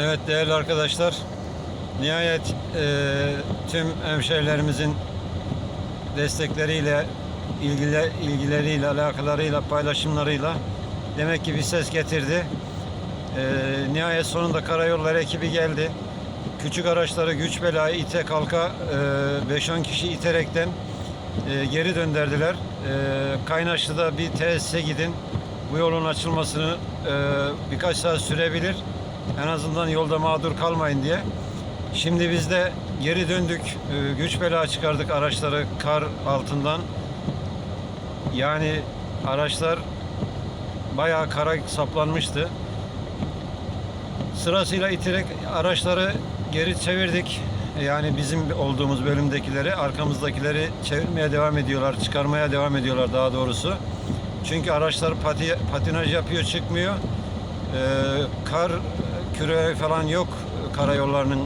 Evet değerli arkadaşlar, nihayet e, tüm hemşehrilerimizin destekleriyle, ilgili, ilgileriyle, alakalarıyla, paylaşımlarıyla demek ki bir ses getirdi. E, nihayet sonunda karayolları ekibi geldi. Küçük araçları güç bela ite kalka e, 5-10 kişi iterekten e, geri döndürdüler. E, Kaynaşlı'da bir tesise gidin. Bu yolun açılmasını e, birkaç saat sürebilir. En azından yolda mağdur kalmayın diye. Şimdi biz de geri döndük. E, güç bela çıkardık araçları kar altından. Yani araçlar bayağı kara saplanmıştı. Sırasıyla iterek araçları geri çevirdik. Yani bizim olduğumuz bölümdekileri, arkamızdakileri çevirmeye devam ediyorlar, çıkarmaya devam ediyorlar daha doğrusu. Çünkü araçlar pati, patinaj yapıyor, çıkmıyor. Ee, kar küre falan yok karayollarının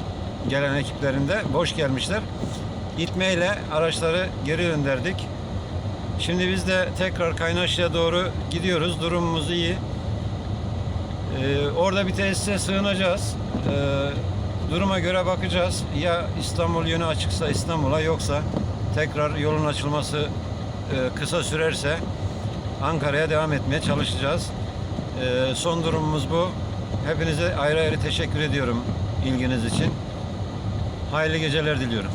gelen ekiplerinde. Boş gelmişler. İtmeyle araçları geri gönderdik. Şimdi biz de tekrar Kaynaşlı'ya doğru gidiyoruz. Durumumuz iyi. Ee, orada bir tesise sığınacağız. Ee, duruma göre bakacağız. Ya İstanbul yönü açıksa İstanbul'a yoksa tekrar yolun açılması e, kısa sürerse Ankara'ya devam etmeye çalışacağız. Ee, son durumumuz bu. Hepinize ayrı ayrı teşekkür ediyorum ilginiz için. Hayırlı geceler diliyorum.